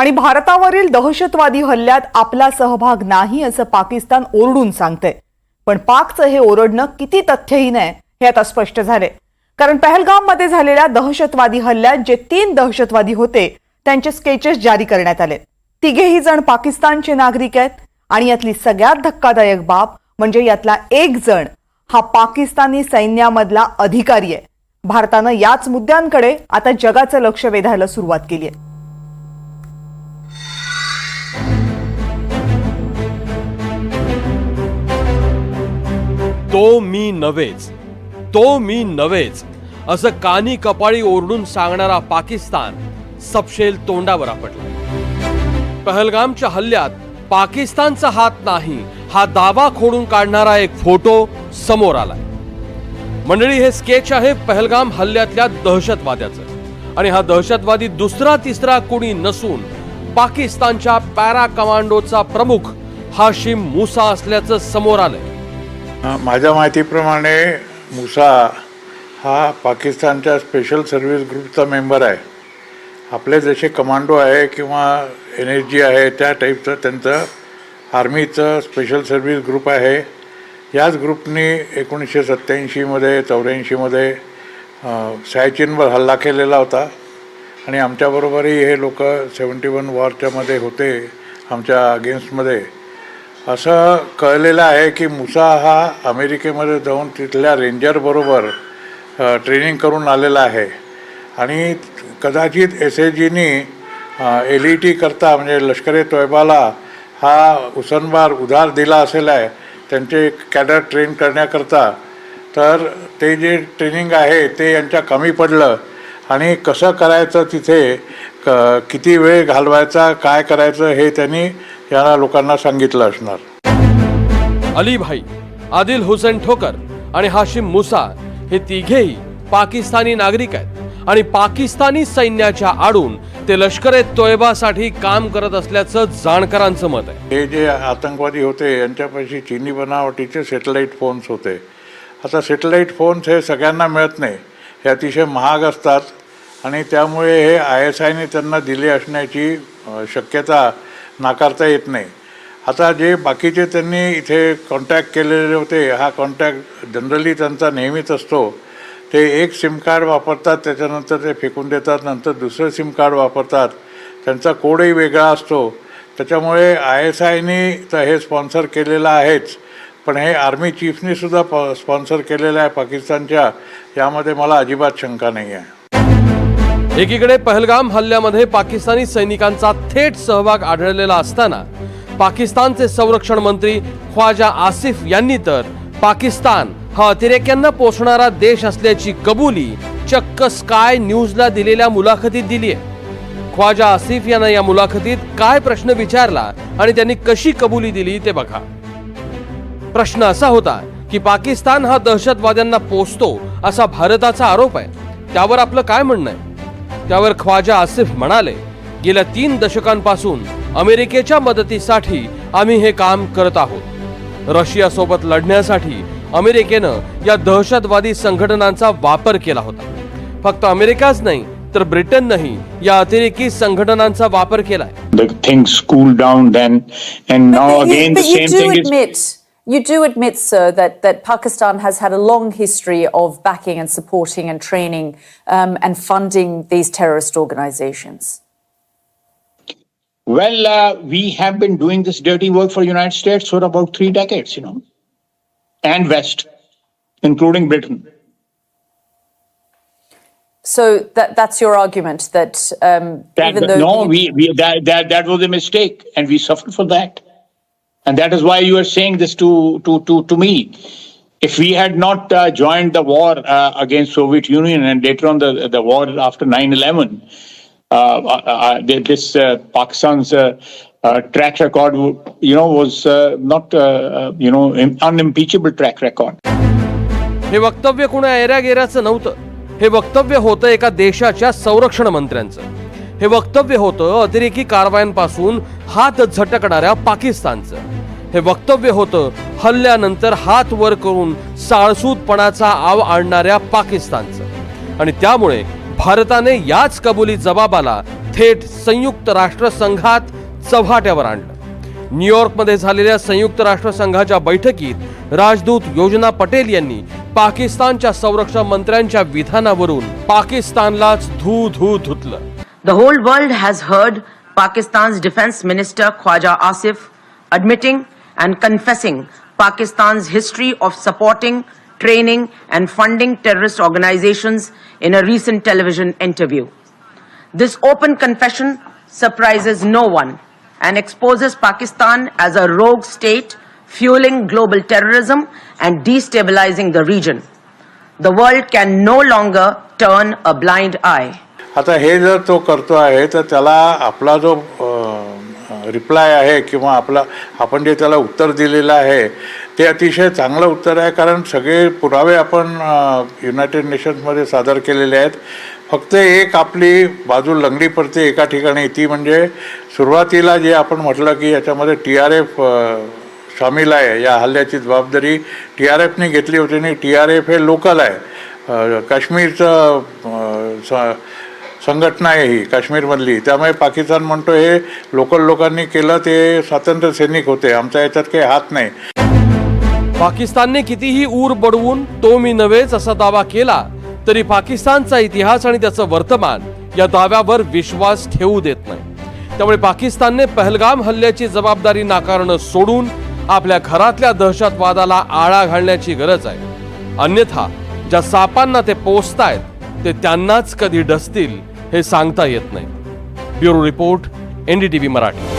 आणि भारतावरील दहशतवादी हल्ल्यात आपला सहभाग नाही असं पाकिस्तान ओरडून सांगतंय. पण पाकचं हे ओरडणं किती तथ्यहीन आहे हे आता स्पष्ट झाले कारण पहलगाममध्ये झालेल्या दहशतवादी हल्ल्यात जे तीन दहशतवादी होते त्यांचे स्केचेस जारी करण्यात आले तिघेही जण पाकिस्तानचे नागरिक आहेत आणि यातली सगळ्यात धक्कादायक बाब म्हणजे यातला एक जण हा पाकिस्तानी सैन्यामधला अधिकारी आहे. भारतानं याच मुद्द्यांकडे आता जगाचं लक्ष वेधायला सुरुवात केली आहे. तो मी नव्हेच. तो मी नव्हेच. असं कानी कपाळी ओरडून सांगणारा पाकिस्तान सपशेल तोंडावर आपटला. पहलगामच्या हल्ल्यात पाकिस्तानचा हात नाही हा दावा खोडून काढणारा एक फोटो समोर आलाय. मंडळी हे स्केच आहे पहलगाम हल्ल्यातल्या दहशतवाद्याचं. आणि हा दहशतवादी दुसरा तिसरा कोणी नसून पाकिस्तानच्या पॅरा कमांडोचा प्रमुख हाशिम मुसा असल्याचं समोर आलंय. माझ्या माहितीप्रमाणे मुसा हा पाकिस्तानच्या स्पेशल सर्व्हिस ग्रुपचा मेंबर आहे. आपले जसे कमांडो आहे किंवा एन एस जी आहे त्या टाईपचं त्यांचं आर्मीचं स्पेशल सर्व्हिस ग्रुप आहे. याच ग्रुपनी एकोणीसशे सत्त्याऐंशीमध्ये चौऱ्याऐंशीमध्ये सायचीनवर हल्ला केलेला होता. आणि आमच्याबरोबरही हे लोक सेवन्टी वन वॉरच्यामध्ये होते आमच्या अगेन्स्टमध्ये असं कळलेलं आहे की मुसा हा अमेरिकेमध्ये जाऊन तिथल्या रेंजरबरोबर ट्रेनिंग करून आलेला आहे. आणि कदाचित एस ए जीनी एल ई टी करता म्हणजे लष्करे तोयबाला हा उसनबार उधार दिला असेल आहे त्यांचे कॅडर ट्रेन करण्याकरता तर ते जे ट्रेनिंग आहे ते यांच्या कमी पडलं. आणि कसं करायचं तिथे क किती वेळ घालवायचा काय करायचं हे त्यांनी या लोकांना सांगितलं असणार. अली भाई आदिल हुसेन ठोकर आणि हाशिम मुसा हे तिघेही पाकिस्तानी नागरिक आहेत आणि पाकिस्तानी सैन्याच्या आडून ते लष्कर ए तोयबासाठी काम करत असल्याचं जाणकारांचं मत आहे. हे जे आतंकवादी होते यांच्यापाशी चिनी बनावटीचे सेटेलाईट फोन्स होते. आता सेटेलाईट फोन्स हे सगळ्यांना मिळत नाही हे अतिशय महाग असतात आणि त्यामुळे हे आय एस आयने त्यांना दिले असण्याची शक्यता नाकारता येत नाही. आता जे बाकीचे त्यांनी इथे कॉन्टॅक्ट केलेले होते हा कॉन्टॅक्ट जनरली त्यांचा नेहमीच असतो. ते एक सिम कार्ड वापरतात त्याच्यानंतर ते फेकून देतात नंतर दुसरं सिम कार्ड वापरतात. त्यांचा कोडही वेगळा असतो. त्याच्यामुळे आय एस आयनी तर हे स्पॉन्सर केलेलं आहेच. पण हे आर्मी चीफनीसुद्धा प स्पॉन्सर केलेलं आहे पाकिस्तानच्या. यामध्ये मला अजिबात शंका नाही आहे एकीकडे पहलगाम हल्ल्यामध्ये पाकिस्तानी सैनिकांचा थेट सहभाग आढळलेला असताना पाकिस्तानचे संरक्षण मंत्री ख्वाजा आसिफ यांनी तर पाकिस्तान हा अतिरेक्यांना पोचणारा देश असल्याची कबुली चक्क स्काय न्यूजला दिलेल्या मुलाखतीत दिली आहे. ख्वाजा आसिफ यांना या मुलाखतीत काय प्रश्न विचारला आणि त्यांनी कशी कबुली दिली ते बघा. प्रश्न असा होता की पाकिस्तान हा दहशतवाद्यांना पोचतो असा भारताचा आरोप आहे. त्यावर आपलं काय म्हणणं आहे? त्यावर ख्वाजा आसिफ म्हणाले गेल्या तीन दशकांपासून अमेरिकेच्या मदतीसाठी आम्ही हे काम करत आहोत. रशियासोबत लढण्यासाठी अमेरिकेनं या दहशतवादी संघटनांचा वापर केला होता. फक्त अमेरिकाच नाही तर ब्रिटननंही या अतिरेकी संघटनांचा वापर केलाय. The things cooled down then and now But you- again the but you same do admit, you do admit, sir, that, that Pakistan has had a long history of backing and supporting and training um, and funding these terrorist organizations. well uh, we have been doing this dirty work for united states for about 3 decades you know and west including britain So that, that's your argument that um, that, even though no we, we that, that that was a mistake and we suffered for that and that is why you are saying this to to to, to me if we had not uh, joined the war uh, against soviet union and later on the the war after 9-11 uh, uh, uh, this uh, pakistan's uh, uh, track record you know was uh, not uh, you know unimpeachable track record हे वक्तव्य कुणा ऐरागेराचं नव्हतं हे वक्तव्य होतं एका देशाच्या संरक्षण मंत्र्यांचं हे वक्तव्य होतं अतिरेकी कारवायांपासून हात झटकणाऱ्या पाकिस्तानचं. हे वक्तव्य होतं हल्ल्यानंतर हात वर करून साळसूदपणाचा आव आणणाऱ्या पाकिस्तानचं. आणि त्यामुळे भारताने याच कबुली जबाबाला थेट संयुक्त राष्ट्रसंघात चव्हाट्यावर आणलं. न्यूयॉर्कमध्ये झालेल्या संयुक्त राष्ट्रसंघाच्या बैठकीत राजदूत योजना पटेल यांनी पाकिस्तानच्या संरक्षण मंत्र्यांच्या विधानावरून पाकिस्तानलाच धू धू धुतलं. The whole world has heard Pakistan's Defense Minister Khwaja Asif admitting and confessing Pakistan's history of supporting, training, and funding terrorist organizations in a recent television interview. This open confession surprises no one and exposes Pakistan as a rogue state fueling global terrorism and destabilizing the region. The world can no longer turn a blind eye. आता हे जर तो करतो आहे तर त्याला आपला जो रिप्लाय आहे किंवा आपला आपण जे त्याला उत्तर दिलेलं आहे ते अतिशय चांगलं उत्तर आहे. कारण सगळे पुरावे आपण युनायटेड नेशन्समध्ये सादर केलेले आहेत. फक्त एक आपली बाजू लंगडी पडते एका ठिकाणी. ती म्हणजे सुरुवातीला जे आपण म्हटलं की याच्यामध्ये टी आर एफ सामील आहे. या हल्ल्याची जबाबदारी टी आर एफने घेतली होती आणि टी आर एफ हे लोकल आहे. काश्मीरचं स- संघटना आहे ही काश्मीरमधली. त्यामुळे पाकिस्तान म्हणतो हे लोकल लोकांनी केलं ते स्वातंत्र्य सैनिक होते. आमच्या याच्यात काही हात नाही. पाकिस्तानने कितीही ऊर बडवून तो मी नव्हेच असा दावा केला तरी पाकिस्तानचा इतिहास आणि त्याचं वर्तमान या दाव्यावर विश्वास ठेवू देत नाही. त्यामुळे पाकिस्तानने पहलगाम हल्ल्याची जबाबदारी नाकारणं सोडून आपल्या घरातल्या दहशतवादाला आळा घालण्याची गरज आहे. अन्यथा ज्या सापांना ते पोचतायत ते त्यांनाच कधी डसतील. हे सांगता येत नाही. Bureau report NDTV Marathi.